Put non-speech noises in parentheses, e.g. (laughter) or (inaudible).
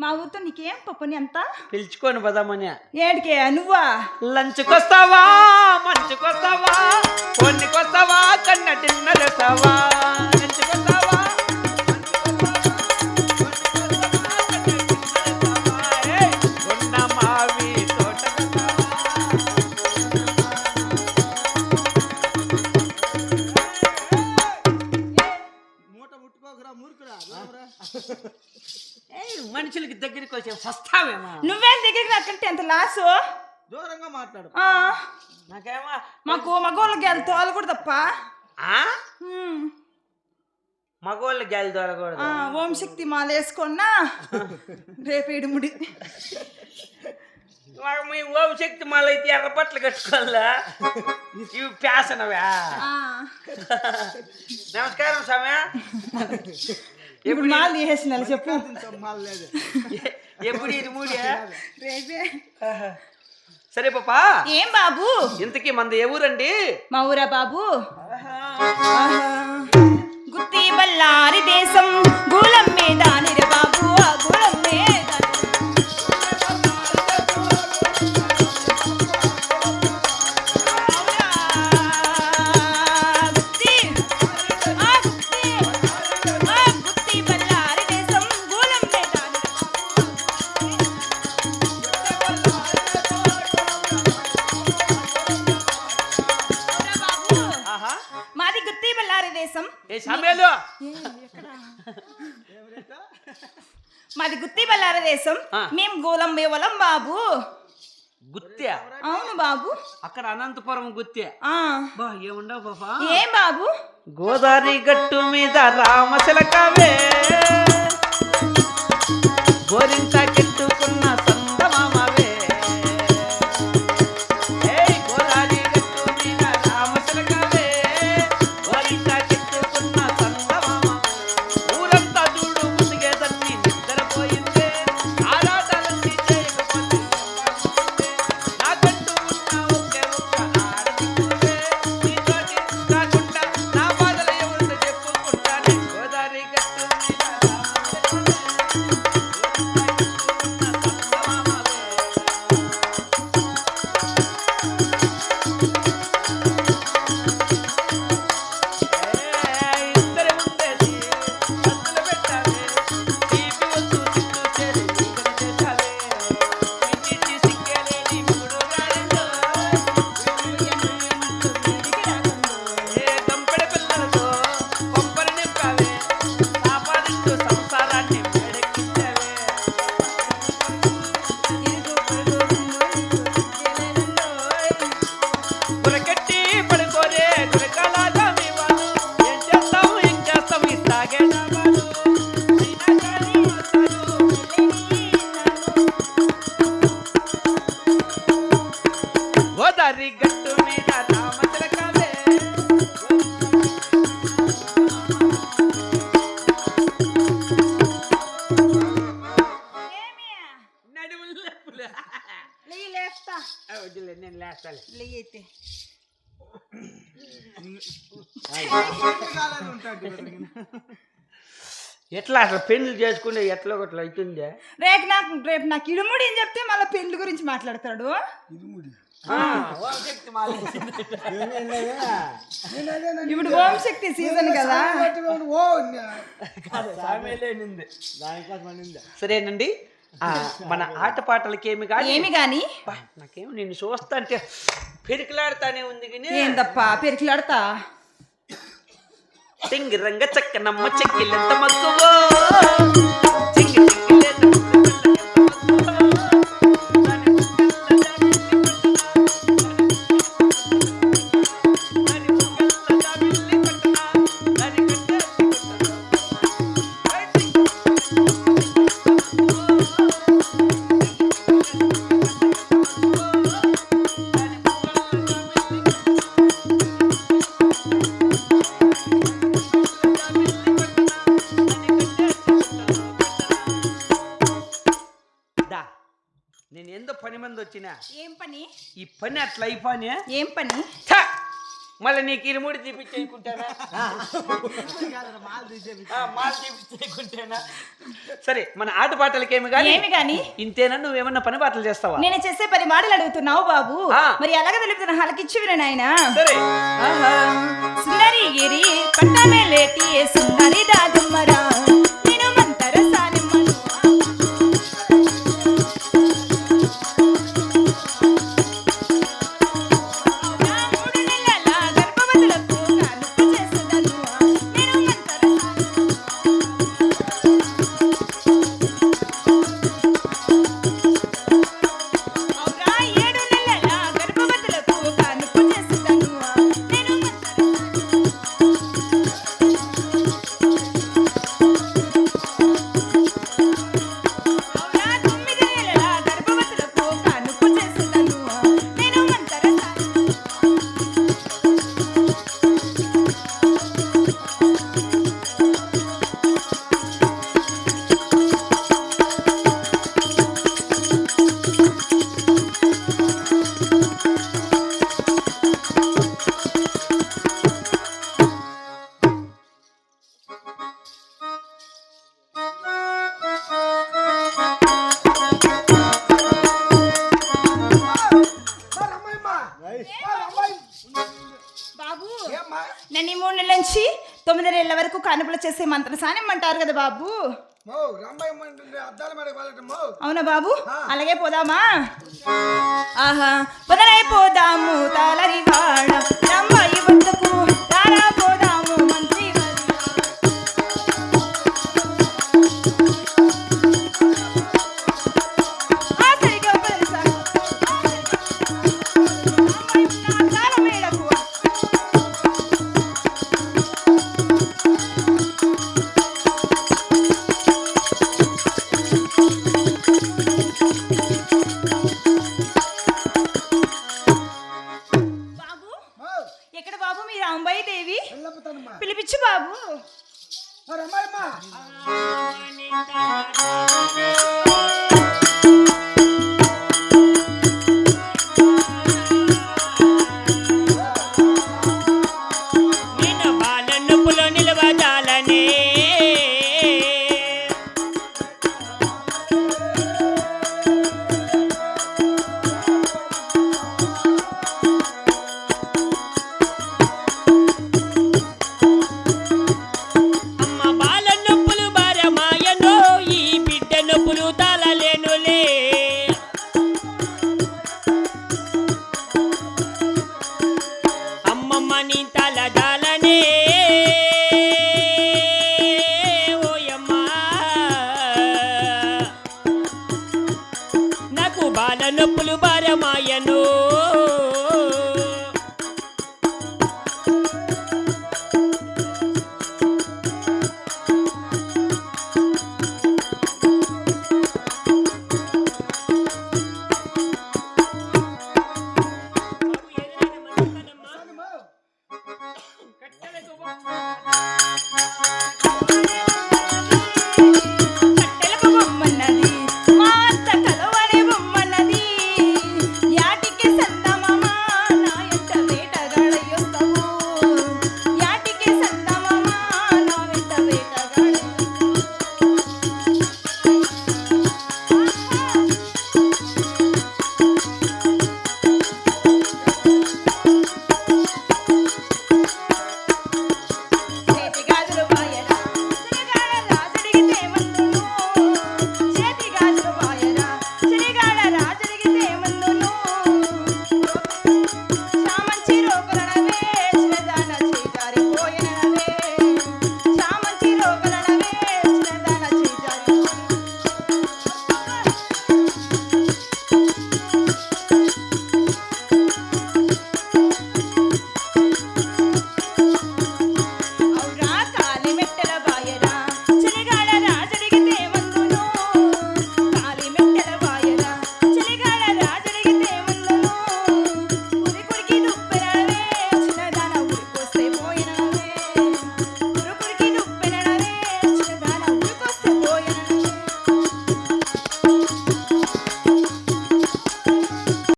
మా ఊరితో నీకేం పప్పుని అంత? పిలుచుకొని పోదామని. ఏడికే నువ్వా? లంచ్కొస్తావా? మంచుకొస్తావా? కొన్నికొస్తావా కన్న తోటకొస్తావా మూట ముట్టుకోకరా మూర్ఖుడా. మనుషులకి దగ్గరికి వచ్చే వస్తావేమో. నువ్వేం దగ్గరికి రాకంటే ఎంత లాసు? దూరంగా మాట్లాడు. ఆ, నాకేమో మాకు మగోళ్ళకి వెళ్ళి తోలకూడదప్ప. ఆ? ఉమ్. మగవాళ్ళు గాలి దొరకూడదు ఆ, ఓం శక్తి మాల వేసుకున్నా రేపు ఇడుముడి. మాకు మీ ఓం శక్తి మళ్ళీ అయితే ఎర్ర బట్టలు కట్టుకోవాలా? ఇవి ప్యాసనవా? ఆ, నమస్కారం సమయ ఇప్పుడు మాల చెప్పు. ఎప్పుడు ఇది మూడే? రేపే. సరే పాపా. ఏం బాబు? ఇంతకీ మంది ఏ ఊరండి? మా ఊరా బాబు? ఆహా. గుత్తి బల్లారి దేశం గూలం మీద సమయాలు. మాది గుత్తి బల్లారి దేశం. మేము గోలం మేవలం బాబు. గుత్త్యా అవును బాబు. అక్కడ అనంతపురం గుత్తే. ఏముండవు పాపా? ఏం బాబు? గోదావరి గట్టు మీద రామశిలకవే లేస్తా. వద్దులే, నేను లేయితే. ఎట్లా అసలు పెళ్ళి చేసుకుంటే ఎట్లా ఒకట్లా అవుతుందే? రేపు నాకు రేపు నాకు ఇడుముడి అని చెప్తే మళ్ళీ పెళ్ళి గురించి మాట్లాడతాడు. ఇరుముడి. ఆ, ఓం శక్తి మాలేసింది. ఇప్పుడు ఓం శక్తి సీజన్ కదా సరేనండి. (laughs) మన ఆటపాటలకి ఏమి కాదు ఏమి గాని? నాకేమో నిన్ను చూస్తా అంటే పెరికలాడుతానే ఉంది కానీ ఏందప్పా పెరికిలాడతా? రంగ చక్కనమ్మ చెక్కిలెంత మక్కువో? పని ఏం పని? ఈ పని అట్లా అయిపోనే? ఏం పని! మళ్ళీ నీకు ఇరుముడి తీపిచ్చేయకుంటానా? మాల తీపిచ్చేయకుంటేనా? సరే మన ఆట పాటలకేమి కానీ ఏమి గాని? ఇంతేనా? నువ్వేమన్నా పని పాటలు చేస్తావా? నేను చేసే పది మాటలు అడుగుతున్నావు బాబు. మరి ఎలాగ తెలుపుతున్నా? హలకిచ్చి విన నాయన? సరే. సుందరి గిరి పట్టమే లేటి సుందరి దాదుమ్మరా నన్ను ఈ మూడు నెలల నుంచి తొమ్మిది నెలల వరకు కానుకలు చేసే మంత్రసానం అంటారు కదా బాబు. అవునా బాబు? అలాగే పోదామా? ఆహా పొదలై పోదాము తాలరి మరి అమ్మాయమ్మా డప్పులు బాల నొప్పులు భారమాయను.